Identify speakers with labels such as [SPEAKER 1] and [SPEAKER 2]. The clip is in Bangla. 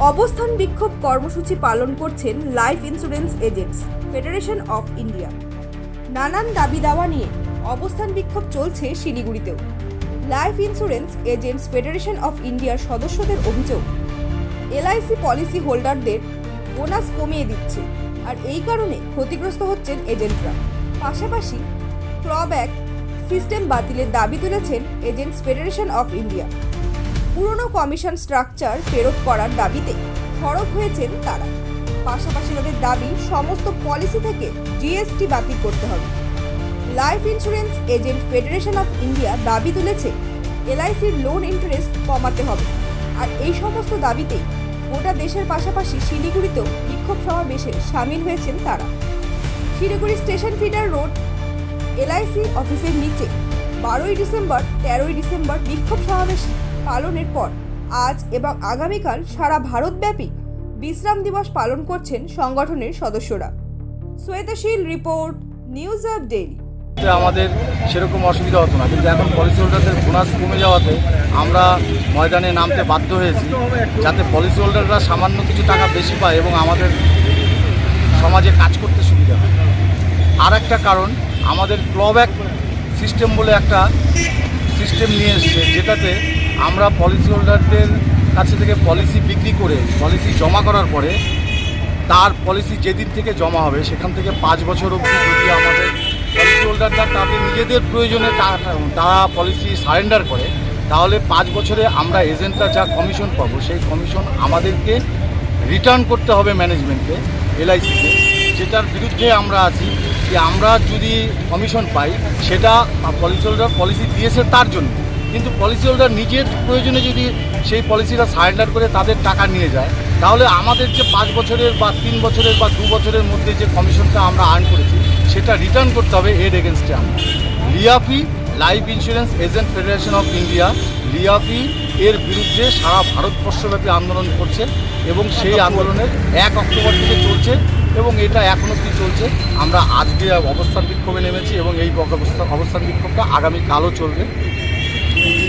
[SPEAKER 1] অবস্থান বিক্ষোভ কর্মসূচি পালন করছেন life insurance agents federation of India নানান দাবি দাওয়া নিয়ে অবস্থান বিক্ষোভ চলছে শিলিগুড়িতেও। Life insurance agents federation of ইন্ডিয়ার সদস্যদের অভিযোগ, এলআইসি পলিসি হোল্ডারদের বোনাস কমিয়ে দিচ্ছে আর এই কারণে ক্ষতিগ্রস্ত হচ্ছেন এজেন্টরা। পাশাপাশি ক্লব্যাক সিস্টেম বাতিলের দাবি তুলেছেন এজেন্টস ফেডারেশন অফ ইন্ডিয়া পুরনো কমিশন স্ট্রাকচার ফেরত করার দাবিতে সরব হয়েছেন তারা। পাশাপাশি তাদের দাবি, সমস্ত পলিসি থেকে জিএসটি বাতিল করতে হবে। Life insurance agent federation of India দাবি তুলেছে, এলআইসির লোন ইন্টারেস্ট কমাতে হবে। আর এই সমস্ত দাবিতেই গোটা দেশের পাশাপাশি শিলিগুড়িতেও বিক্ষোভ সমাবেশে সামিল হয়েছেন তারা। Siliguri station feeder road, LIC অফিসের নিচে বারোই ডিসেম্বর, তেরোই ডিসেম্বর বিক্ষোভ সমাবেশ পালনের পর আজ এবং আগামীকাল সারা ভারতব্যাপী বিশ্রাম দিবস পালন করছেন সংগঠনের সদস্যরা। Shwetasheel report, news of daily.
[SPEAKER 2] আমাদের সেরকম অসুবিধা হতো না, কিন্তু এখন পলিসি হোল্ডারদের বোনাস কমে যাওয়াতে আমরা ময়দানে নামতে বাধ্য হয়েছি, যাতে পলিসি হোল্ডাররা সামান্য কিছু টাকা বেশি পায় এবং আমাদের সমাজে কাজ করতে সুবিধা হয়। আর একটা কারণ, আমাদের ক্লব ক্লব্যাক সিস্টেম বলে একটা সিস্টেম নিয়ে এসছে, যেটাতে আমরা পলিসি হোল্ডারদের কাছে থেকে পলিসি বিক্রি করে পলিসি জমা করার পরে তার পলিসি যেদিন থেকে জমা হবে, সেখান থেকে পাঁচ বছর অবধি যদি আমাদের পলিসি হোল্ডাররা তাদের নিজেদের প্রয়োজনে তারা পলিসি সারেন্ডার করে, তাহলে পাঁচ বছরে আমরা এজেন্টরা যা কমিশন পাবো, সেই কমিশন আমাদেরকে রিটার্ন করতে হবে ম্যানেজমেন্টকে এলআইসিকে যেটার বিরুদ্ধে আমরা আছি, যে আমরা যদি কমিশন পাই, সেটা পলিসি হোল্ডার পলিসি দিয়েছে তার জন্য। কিন্তু পলিসি হোল্ডার নিজের প্রয়োজনে যদি সেই পলিসিটা সারেন্ডার করে তাদের টাকা নিয়ে যায়, তাহলে আমাদের যে পাঁচ বছরের বা তিন বছরের বা দু বছরের মধ্যে যে কমিশনটা আমরা আর্ন করেছি, সেটা রিটার্ন করতে হবে এর এগেনস্টে আমরা। LIAFI life insurance agent federation of India LIAFI এর বিরুদ্ধে সারা ভারতবর্ষব্যাপী আন্দোলন করছে এবং সেই আন্দোলনের এক অক্টোবর থেকে চলছে এবং এটা এখন অবধি চলছে। আমরা আজকে অবস্থান বিক্ষোভে নেমেছি এবং এই অবস্থা অবস্থান বিক্ষোভটা আগামীকালও চলবে।